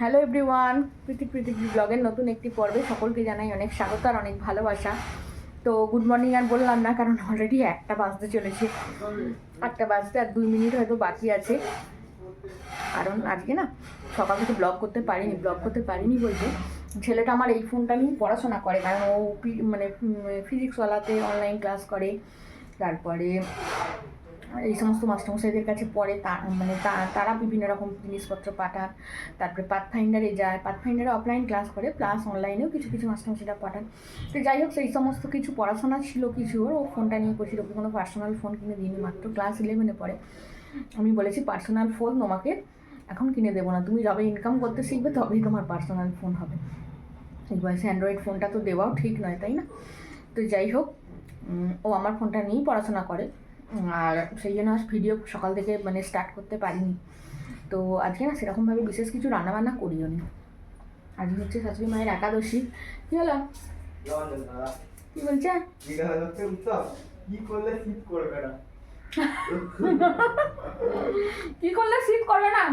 Hello everyone প্রীতি প্রীতি ব্লগের নতুন একটি পর্বে সকলকে জানাই অনেক স্বাগত আর অনেক ভালোবাসা। তো গুড মর্নিং আর বললাম না, কারণ অলরেডি একটা বাজতে চলেছে। একটা বাজতে আর দুই মিনিট হয়তো বাকি আছে। কারণ আজকে না, সকাল থেকে ব্লগ করতে পারিনি ব্লগ করতে পারিনি বলতে। ছেলেটা আমার এই ফোনটা নিয়ে পড়াশোনা করে, কারণ ও মানে ফিজিক্সওয়ালাতে অনলাইন ক্লাস করে। তারপরে এই সমস্ত মাস্টারমশাইদের কাছে পড়ে তা মানে তা- তারা বিভিন্ন রকম জিনিসপত্র পাঠান। তারপরে পাথ ফাইন্ডারে যায়। পাথ ফাইন্ডারে অফলাইন ক্লাস করে প্লাস অনলাইনেও কিছু কিছু মাস্টারমশাইরা পাঠান। তো যাই হোক, সেই সমস্ত কিছু পড়াশোনা ছিল কিছু। ও ফোনটা নিয়ে করছিল কোনো পার্সোনাল ফোন কিনে দিইনি, মাত্র ক্লাস ইলেভেনে পড়ে। আমি বলেছি পার্সোনাল ফোন তোমাকে এখন কিনে দেবো না। তুমি যবে ইনকাম করতে শিখবে, তবেই তোমার পার্সোনাল ফোন হবে। এই বয়সে অ্যান্ড্রয়েড ফোনটা তো দেওয়াও ঠিক নয়, তাই না? তো যাই হোক ও আমার ফোনটা নিয়েই পড়াশোনা করে। আর সেই জন্য আজ ভিডিও সকাল থেকে মানে স্টার্ট করতে পারিনি। তো আজকে না সেরকমভাবে বিশেষ কিছু রান্নাবান্না করিও নি। আজকে হচ্ছে শাশুড়ি মায়ের একাদশী। কী হলো? কী বলছে? কি করলে শীত করবে না?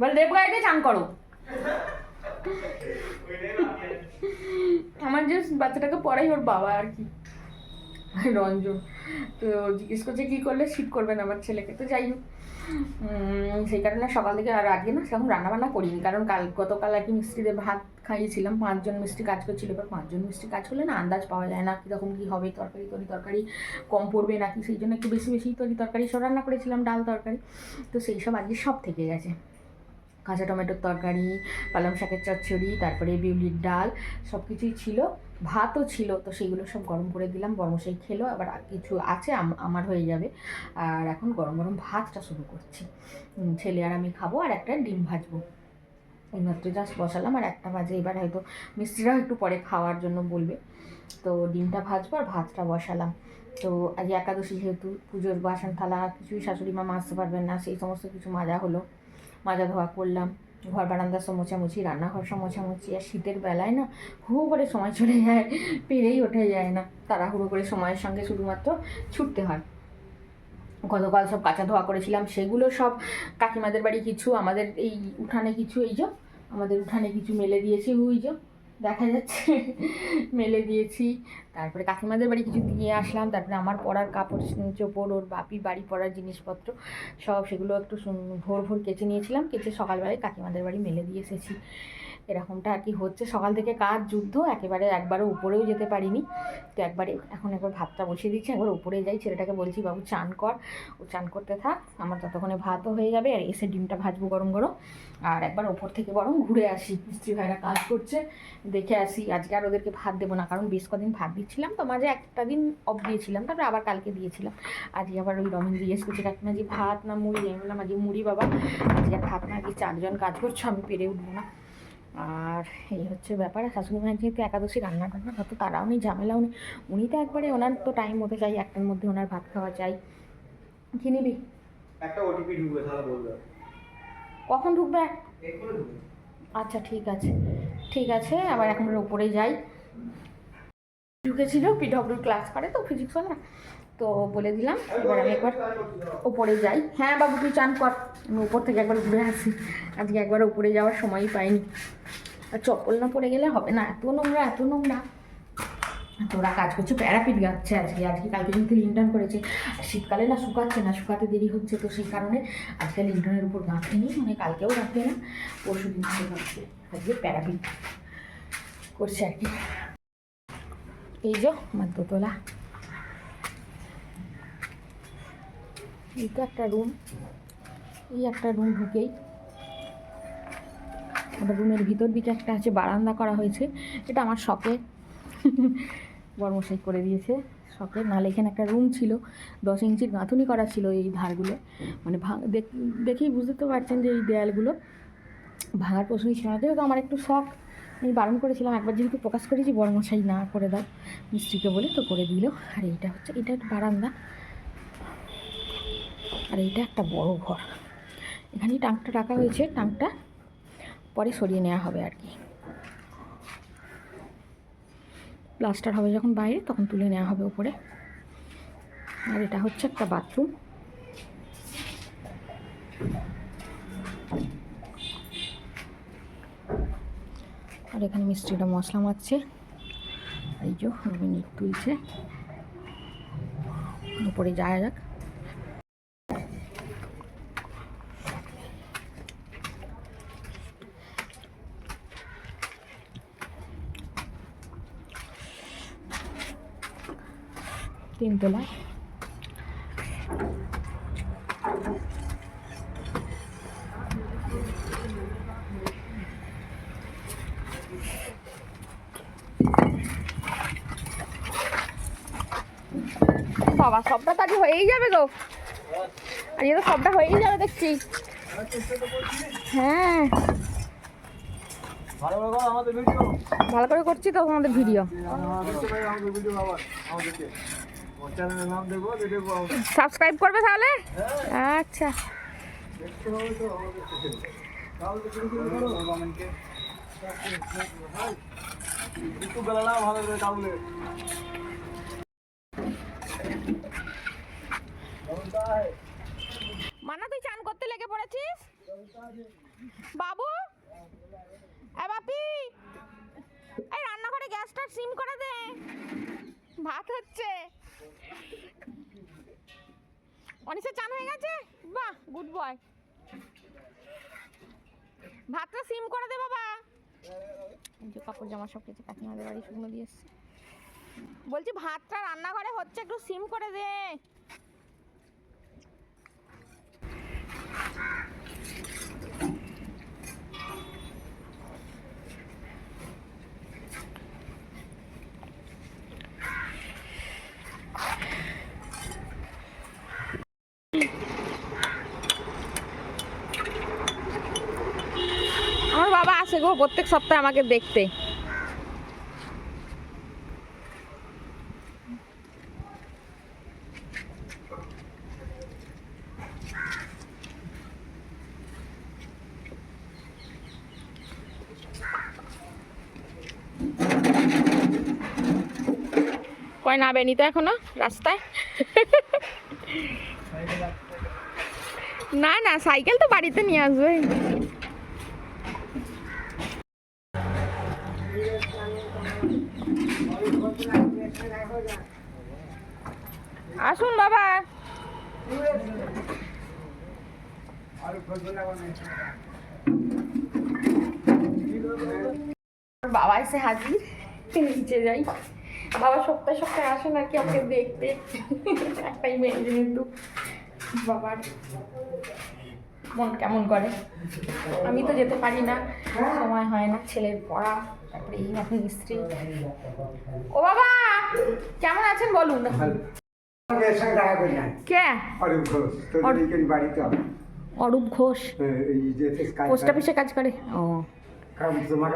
বল দেবগাইতে চান করো। আমার যে বাচ্চাটাকে পড়াই ওর বাবা আর কি। রঞ্জন। তো জিজ্ঞেস করছে, কী করলে? শীত করবেন আমার ছেলেকে। তো যাই হোক সেই কারণে সকাল থেকে আর আজকে না সেরকম রান্নাবান্না করিনি। কারণ কাল, গতকাল আর কি মিস্ত্রিদের ভাত খাইয়েছিলাম। পাঁচজন মিস্ত্রি কাজ করছিল, এবার পাঁচজন মিস্ত্রি কাজ করলে না আন্দাজ পাওয়া যায় না কীরকম কী হবে, তরকারি তরি তরকারি কম পড়বে নাকি? সেই জন্য একটু বেশি বেশি তরি তরকারি সব রান্না করেছিলাম, ডাল তরকারি। তো সেই সব আজকে সব থেকে গেছে। কাঁচা টমেটোর তরকারি, পালং শাকের চচ্চড়ি, তারপরে বিউলির ডাল সব কিছুই ছিল। ভাতও ছিল, তো সেইগুলো সব গরম করে দিলাম বর্মশাই খেলো, আবার কিছু আছে, আম- আমার হয়ে যাবে। আর এখন গরম গরম ভাতটা শুরু করছি। ছেলে আর আমি খাব, আর একটা ডিম ভাজবো। এইমাত্র জাস্ট বসালাম, আর একটা বাজে, এবার হয়তো মিস্ত্রিরাও একটু পরে খাওয়ার জন্য বলবে। তো ডিমটা ভাজবো আর ভাতটা বসালাম। তো আজ একাদশী যেহেতু, পুজোর বাসন থালা কিছুই শাশুড়ি মা মাজতে পারবেন না, সেই সমস্ত কিছু মাজা হলো। মাজা ধোয়া করলাম। ঘর বারান্দা সব মোছামুছি রান্নাঘর সব মোছামুছি আর শীতের বেলায় না হু করে সময় চলে যায়, পেরেই ওঠে যায় না। তাড়াহুড়ো করে সময়ের সঙ্গে শুধুমাত্র ছুটতে হয়। গতকাল সব কাঁচা ধোয়া করেছিলাম, সেগুলো সব কাকিমাদের বাড়ি কিছু, আমাদের এই উঠানে কিছু, এই যে, আমাদের উঠানে কিছু মেলে দিয়েছি, ওই যে দেখা যাচ্ছে, মেলে দিয়েছি। তারপরে কাকিমাদের বাড়ি কিছু দিয়ে আসলাম, তারপরে আমার পড়ার কাপড়, চোপড়, ওর বাপি বাড়ি পড়ার জিনিসপত্র, সব সেগুলো একটু ভোর ভোর কেচে নিয়েছিলাম, কেচে সকালবেলায় কাকিমাদের বাড়ি মেলে দিয়ে এসেছি। এরকমটা আর কি হচ্ছে। সকাল থেকে কাজ, যুদ্ধ, একেবারে একবারও উপরেও যেতে পারিনি। তো একবারে এখন একবার ভাতটা বসিয়ে দিচ্ছি, একবার উপরে যাই। ছেলেটাকে বলছি, বাবু, চান কর। ও চান করতে থাক, আমার ততক্ষণে ভাতও হয়ে যাবে। আর এসে ডিমটা ভাজবো গরম গরম। আর একবার ওপর থেকে বরং ঘুরে আসি। মিস্ত্রি ভাইরা কাজ করছে, দেখে আসি। আজকে আর ওদেরকে ভাত দেবো না, কারণ বেশ কদিন ভাত দিচ্ছিলাম। তো মাঝে একটা দিন অফ দিয়েছিলাম, তারপরে আবার কালকে দিয়েছিলাম। আজকে আবার ওই রমেন জিজ্ঞেস করছে কাকিমা যে ভাত না মুড়ি? আমি বললাম, আজকে মুড়ি বাবা, আজকে ভাত না, আজকে চারজন কাজ করছ, আমি পেরে উঠবো না। আর এই হচ্ছে ব্যাপার শাশুড়ি মায়ের যেহেতু একাদশী রান্না টান্না কত তারাও নেই ঝামেলাও নেই। উনি তো একবারে ওনার তো টাইম মতো চাই একটার মধ্যে ওনার ভাত খাওয়া চাই কি নিবি? একটা ওটিপি ঢুকবে তাহলে বলবে। কখন ঢুকবে? আচ্ছা ঠিক আছে। ঠিক আছে আবার এখন ওপরে যাই। ঢুকেছিল পিডব্লিউ ক্লাস করে তো ফিজিক্সওয়ালা তো বলে দিলাম, এবার আমি একবার ওপরে যাই। হ্যাঁ বাবু, তুই চান কর। আমি উপর থেকে একবার ঘুরে আসি। আজকে একবার উপরে যাওয়ার সময়ই পাইনি। আর চপ্পল না পরে গেলে হবে না, এত নোংরা এত নোংরা। তোরা কাজ করছে, প্যারাপিট গাচ্ছে আজকে আজকে কালকে কিন্তু লিন্টন করেছে। শীতকালে না শুকাচ্ছে না, শুকাতে দেরি হচ্ছে, তো সেই কারণে আজকে লিন্টনের উপর গাঁথেনি মানে কালকেও রাখবে না, পরশু দিন থেকে আজকে প্যারাপিট করছে আর কি। এই যে, আমার দোতলা। তো একটা রুম এই একটা রুম ঢুকেই। আবার রুমের ভিতর দিকে একটা আছে, বারান্দা করা হয়েছে, এটা আমার শখে বর্মশাই করে দিয়েছে, শখের। নাহলে এখানে একটা রুম ছিল, দশ ইঞ্চির গাঁথুনি করা ছিল এই ধারগুলো। মানে দেখেই বুঝতে তো পারছেন যে এই দেয়ালগুলো ভাঙার প্রশ্নই ছিল না। যেহেতু আমার একটু শখ। আমি বারণ করেছিলাম, একবার যেহেতু প্রকাশ করেছি, বড়মশাই না করে দাও মিস্ত্রিকে বলে তো করে দিল। আর এইটা হচ্ছে, এটা বারান্দা। আর এইটা একটা বড় ঘর। এখানে টাঙ্কটা রাখা হয়েছে টাঙ্কটা পরে সরিয়ে নেওয়া হবে আর কি। প্লাস্টার হবে যখন বাইরে, তখন তুলে নেওয়া হবে উপরে। আর এটা হচ্ছে একটা বাথরুম। আর এখানে মিষ্টিটা মশলা মারছে। এই যে রবিনী তুলছে। উপরে যাওয়া যাক। তিনতলা বাবা, সবটা তো হয়েই যাবে গো। আজকে তো সবটা হয়েই যাবে দেখছি। হ্যাঁ। ভালো করে করছি তো আমাদের ভিডিও। সাবস্ক্রাইব করবে তাহলে? আচ্ছা। মানা তুই চান করতে লেগে পড়েছিস? বাবু? এ বাপি! এই রান্নাঘরে গ্যাসটা সিম করে দে। ভাত হচ্ছে। অনিশা চান হয়ে গেছে? বাহ গুড বয় ভাতটা সিম করে দে বাবা। কাপড় জামা সব কিছু কাকিমাদের বাড়ি শুকনো দিয়ে বলছি, ভাতটা রান্নাঘরে হচ্ছে, একটু সিম করে দে আমার গো প্রত্যেক সপ্তাহে আমাকে দেখতে। কয় তো এখনও রাস্তায়? না না, সাইকেল তো বাড়িতে নিয়ে আসবে। আসুন বাবা। বাবা এসে হাজির। নিচে যাই। বাবা সপ্তাহে সপ্তাহে আসেন আর কি আমাকে দেখতে। একটাই মেয়ে কিন্তু বাবার। মন কেমন করে? আমি তো যেতে পারি না। সময় হয় না, ছেলের পড়া, তারপরে এই এখন স্ত্রী। ও বাবা! কেমন আছেন বলুন? কে? অরূপ ঘোষ। পোস্ট অফিসে কাজ করে। ও।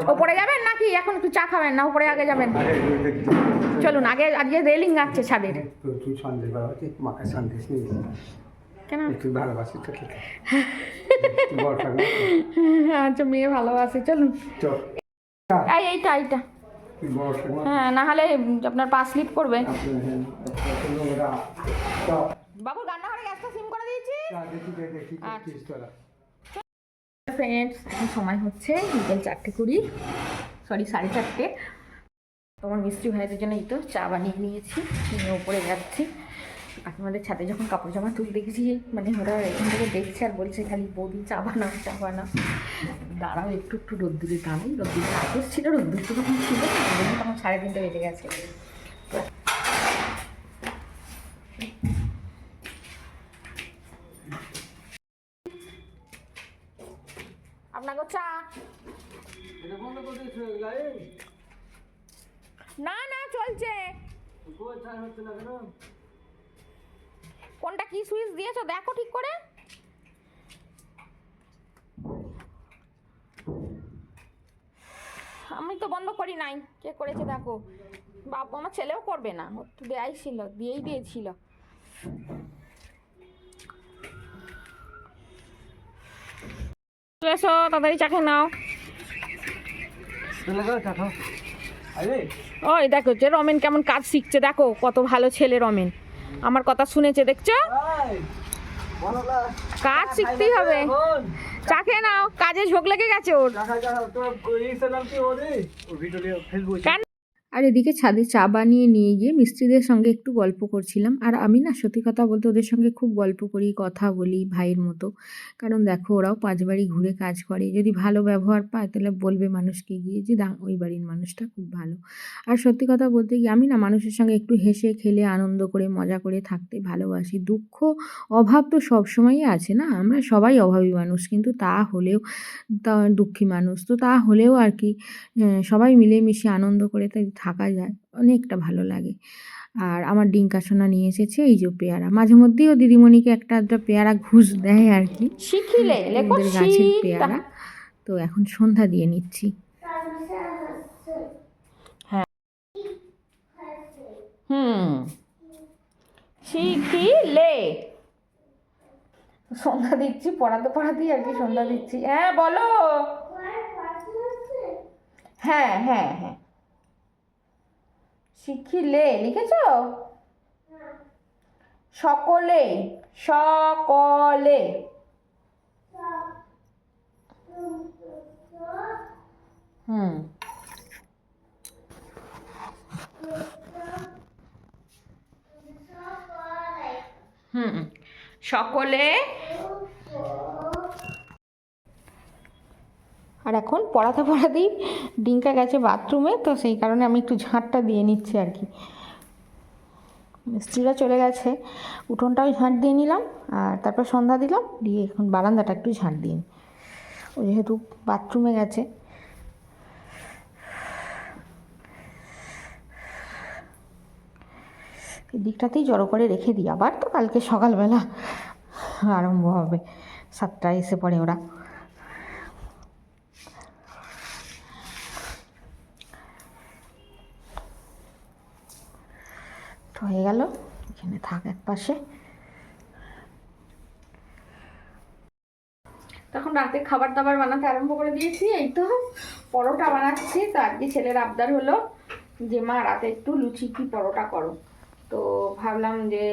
ওপরে যাবেন নাকি? এখন একটু চা খাবেন না? উপরে আগে যাবেন। চলুন আগে আজকে রেলিং আছে ছাদের। কেন? তুই ভালোবাসিস তো আচ্ছা মেয়ে ভালোবাসে। চলুন। এইটা এইটা। হ্যাঁ না হলে আপনার পা স্লিপ করবে। বাবু রান্নাঘরে গ্যাসটা সিম করে দিয়েছি দেখি আচ্ছা। ফ্রেন্ডস এখন সময় হচ্ছে বিকেল চারটে কুড়ি। সরি সাড়ে চারটে। তোমার মিস্ত্রি ভাইদের জন্য এই তো চা বানিয়ে নিয়েছি। নিয়ে ওপরে যাচ্ছি। আপনাদের ছাদে যখন কাপড় জামা তুলতে গেছি মানে ওরা এখান থেকে দেখছে আর বলছে খালি বৌদি চা বানাও চা বানাও। দাঁড়াও একটু একটু রোদ্দুরে দাঁড়াই রোদ্দুরে আতস ছিল রোদ্দুর তো তখন ছিল তখন সাড়ে তিনটে বেজে গেছে। আপনাকে চা? না না চলছে কোথায় ছাই হচ্ছে না কেন কোনটা কি সুইচ দিয়েছ? দেখো ঠিক করে। আমি তো বন্ধ করি নাই। কে করেছে দেখো। বাপ আমার ছেলেও করবে না। ওর তো দেয়াই ছিল দিয়েই দিয়েছিল। এসো তাড়াতাড়ি চা খেয়ে নাও। ওই দেখো যে রমেন কেমন কাজ শিখছে দেখো কত ভালো ছেলে রমেন। আমার কথা শুনেছে দেখছ? কাজ শিখতেই হবে। চা খেয়ে নাও কাজে ঝোঁক লেগে গেছে ওর। কেন? আর এদিকে ছাদে চা বানিয়ে নিয়ে গিয়ে মিস্ত্রিদের সঙ্গে একটু গল্প করছিলাম। আর আমি না সত্যি কথা বলতে ওদের সঙ্গে খুব গল্প করি, কথা বলি ভাইয়ের মতো। কারণ দেখো ওরাও পাঁচ বাড়ি ঘুরে কাজ করে। যদি ভালো ব্যবহার পায় তাহলে বলবে মানুষকে গিয়ে যে ওই বাড়ির মানুষটা খুব ভালো। আর সত্যি কথা বলতে গিয়ে আমি না মানুষের সঙ্গে একটু হেসে খেলে, আনন্দ করে, মজা করে থাকতে ভালোবাসি। দুঃখ, অভাব তো সবসময়ই আছে না? আমরা সবাই অভাবী মানুষ। কিন্তু তা হলেও, তা দুঃখী মানুষ। তো তা হলেও আর কি সবাই মিলেমিশে আনন্দ করে তাই থাকা যায় অনেকটা ভালো লাগে। আর আমার ডিঙ্কা সোনা নিয়ে এসেছে এই যে পেয়ারা। মাঝে মধ্যেই ও দিদিমণিকে একটা আধটা পেয়ারা ঘুষ দেয় আর কি। শিখিলে ওদের গাছের পেয়ারা। তো এখন সন্ধ্যা দিয়ে নিচ্ছি। হুম। শিখিলে। সন্ধ্যা দিচ্ছি পড়াতে পড়াতেই আর কি সন্ধ্যা দিচ্ছি। হ্যাঁ বলো। হ্যাঁ হ্যাঁ হ্যাঁ। শিখিলে লিখেছ? সকলে সকলে। হুম। হুম সকলে আর এখন পড়াতে পড়াতেই ডিঙ্কা গেছে বাথরুমে, তো সেই কারণে আমি একটু ঝাঁটটা দিয়ে নিচ্ছি আর কি। মিস্ত্রিরা চলে গেছে, উঠোনটাও ঝাঁট দিয়ে নিলাম আর তারপর সন্ধ্যা দিলাম, দিয়ে এখন বারান্দাটা একটু ঝাঁট দিই ও যেহেতু বাথরুমে গেছে। দিকটাতেই জড়ো করে রেখে দিই, আবার তো কালকে সকালবেলা আরম্ভ হবে। সাতটায় এসে পড়ে ওরা। হয়ে গেল। এখানে থাক এক পাশে। তখন রাতে খাবার দাবার বানাতে আরম্ভ করে দিয়েছি। এই তো পরোটা বানাচ্ছি। তো আজকে ছেলের আবদার হলো যে, মা, রাতে একটু লুচি কি পরোটা করো? তো ভাবলাম যে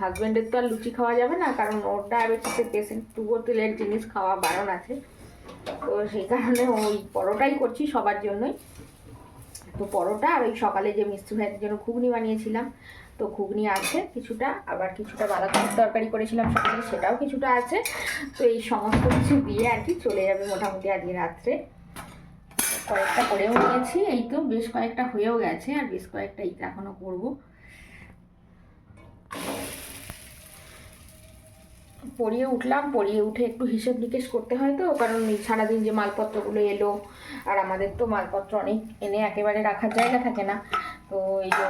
হাজব্যান্ডের তো আর লুচি খাওয়া যাবে না, কারণ ওর ডায়াবেটিসের পেশেন্ট তবুও তেলের জিনিস খাওয়া বারণ আছে। তো সেই কারণে ওই পরোটাই করছি সবার জন্যই। তো পরোটা আর ওই সকালে যে মিষ্টি ভাইয়ের জন্য ঘুগনি বানিয়েছিলাম, তো ঘুগনি আছে কিছুটা, আবার কিছুটা বাঁধাকপির তরকারি করেছিলাম সকালে, সেটাও কিছুটা আছে। তো এই সমস্ত কিছু দিয়ে আর কি চলে যাবে মোটামুটি আজকে রাত্রে। কয়েকটা করেও নিয়েছি, এই তো বেশ কয়েকটা হয়েও গেছে, আর বেশ কয়েকটা এই এখনও করব। পড়িয়ে উঠলাম, পড়িয়ে উঠে একটু হিসেব নিকেশ করতে হয় তো, কারণ সারাদিন যে মালপত্রগুলো এলো, আর আমাদের তো মালপত্র অনেক এনে একেবারে রাখার জায়গা থাকে না। তো এই যে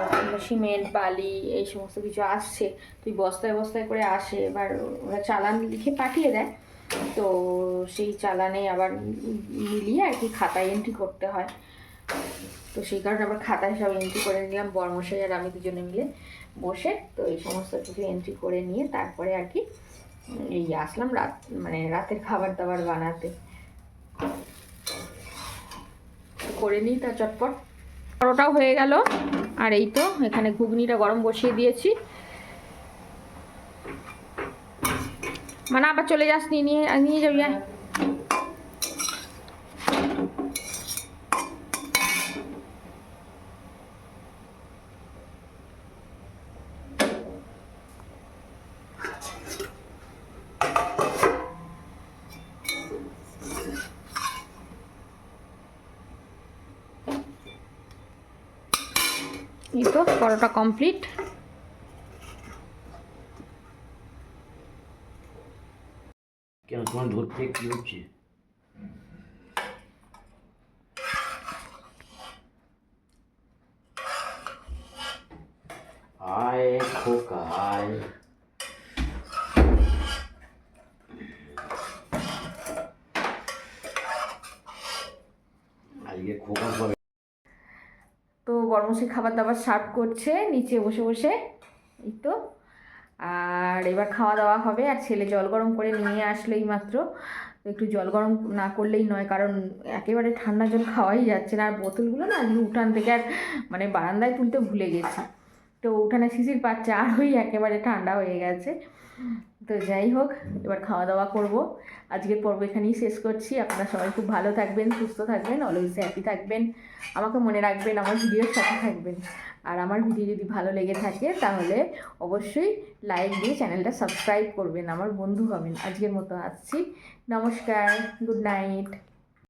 সিমেন্ট, বালি, এই সমস্ত কিছু আসছে, তুই বস্তায় বস্তায় করে আসে, এবার ওরা চালান লিখে পাঠিয়ে দেয়। তো সেই চালানে আবার মিলিয়ে আর কি খাতায় এন্ট্রি করতে হয়। তো সেই কারণে আবার খাতায় সব এন্ট্রি করে নিলাম, বর্মশাই আর আমি দুজনে মিলে বসে, তো এই সমস্ত কিছু এন্ট্রি করে নিয়ে তারপরে আর কি এই আসলাম রাত মানে রাতের খাবার দাবার বানাতে। করে নিই তা চটপট। পরোটাও হয়ে গেল, আর এই তো এখানে ঘুগনিটা গরম বসিয়ে দিয়েছি। মানে আবার চলে যাস, নিয়ে নিয়ে যাবি এই তো পরোটা কমপ্লিট কেন তোমার ধরতে কি হচ্ছে? আয় খোকা আয় আজকে খোকা পরে বর্মশী খাবার দাবার সার্ভ করছে, নিচে বসে বসে। এই তো। আর এবার খাওয়া দাওয়া হবে, আর ছেলে জল গরম করে নিয়ে আসলো এই মাত্র একটু জল গরম না করলেই নয়, কারণ একেবারে ঠান্ডা জল খাওয়াই যাচ্ছে না। আর বোতলগুলো না উঠান থেকে আর মানে বারান্দায় তুলতে ভুলে গেছি। তো উঠানে শিশির পাচ্ছে আর ওই একেবারে ঠান্ডা হয়ে গেছে। তো যাই হোক, এবার খাওয়া দাওয়া করব। আজকের পর্ব এখানেই শেষ করছি। আপনারা সবাই খুব ভালো থাকবেন, সুস্থ থাকবেন অলওয়েজ হ্যাপি থাকবেন। আমাকে মনে রাখবেন, আমার ভিডিওর সাথে থাকবেন। আর আমার ভিডিও যদি ভালো লেগে থাকে, তাহলে অবশ্যই লাইক দিয়ে চ্যানেলটা সাবস্ক্রাইব করবেন। আমার বন্ধু হবেন। আজকের মতো আসছি। নমস্কার গুড নাইট